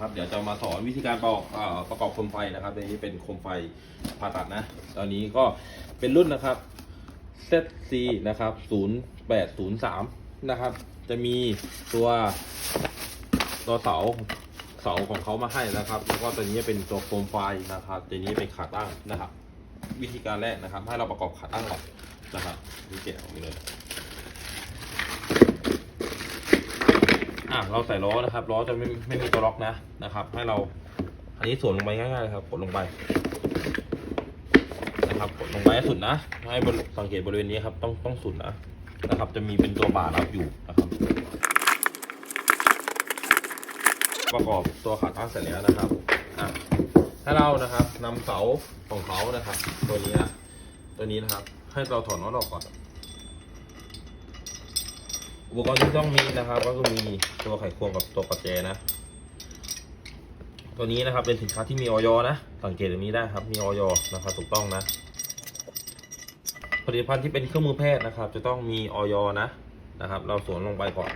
ครับเดี๋ยวจะมาสอนวิธีการประกอบประกอบโคมไฟนะครับในนี้เป็นโคมไฟผ่าตัดนะ ตอนนี้ก็เป็นรุ่นนะครับ ZC นะครับ 0803 นะครับ จะมีตัวตัวเสาเสาของเขามาให้นะครับ แล้วก็ตัวนี้เป็นตัวโคมไฟนะครับ ตัวนี้เป็นขาตั้งนะครับ วิธีการแรกนะครับ ให้เราประกอบขาตั้งก่อนนะครับนี่เกะออกไปเลย อะเราใส่ล้อนะครับล้อจะไม่ไม่มีตัวล็อกนะนะครับ ให้เราอันนี้สวมลงไปง่ายๆเลยครับกดลงไปนะครับกดลงไปให้สุดนะ ให้สังเกตบริเวณนี้ครับต้องต้องสุดนะนะครับ จะมีเป็นตัวบ่ารับอยู่นะครับ ประกอบตัวขาตั้งเสร็จแล้วนะครับอะถ้าเรานะครับนำเสาของเขานะครับ ตัวนี้นะตัวนี้นะครับ ให้เราถอดน็อตออกก่อน อุปกรณ์ที่ต้องมีนะครับ ก็คือมีตัวไขควงกับตัวประแจนะ ตัวนี้นะครับเป็นสินค้าที่มีออยนะ สังเกตตรงนี้ได้ครับ มีออยนะครับถูกต้องนะ ผลิตภัณฑ์ที่เป็นเครื่องมือแพทย์นะครับ จะต้องมีออยนะนะครับ เราสวมลงไปก่อน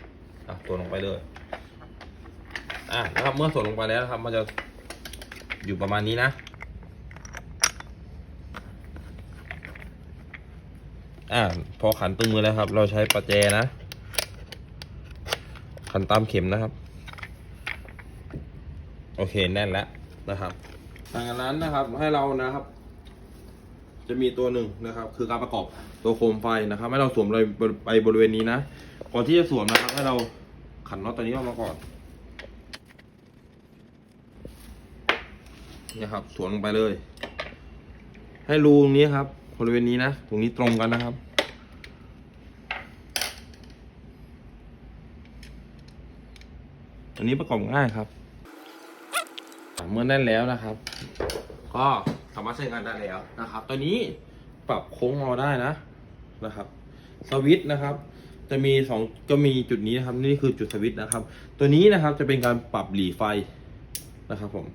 อะสวมลงไปเลยอะนะครับ เมื่อสวมลงไปแล้วนะครับ มันจะอยู่ประมาณนี้นะอ่าพอขันตึงมือแล้วครับ เราใช้ประแจนะ ขันตามเข็มนะครับ โอเคแน่นแล้วนะครับดังจากนั้นนะครับให้เรานะครับ จะมีตัวหนึ่งนะครับ คือการประกอบตัวโคมไฟนะครับ ให้เราสวมเลยไปบริเวณนี้นะก่อนที่จะสวมนะครับ ให้เราขันน็อตตัวนี้ออกมาก่อนนะครับสวมลงไปเลย ให้รูตรงนี้ครับบริเวณนี้นะตรงนี้ตรงกันนะครับ อันนี้ประกอบง่ายครับ เมื่อแน่นแล้วนะครับ ก็สามารถใช้งานได้แล้วนะครับ ตัวนี้ปรับโค้งเอได้นะนะครับ สวิตช์นะครับ จะมีสองก็มีจุดนี้นะครับ นี่คือจุดสวิตช์นะครับ ตัวนี้นะครับจะเป็นการปรับหลีไฟนะครับผม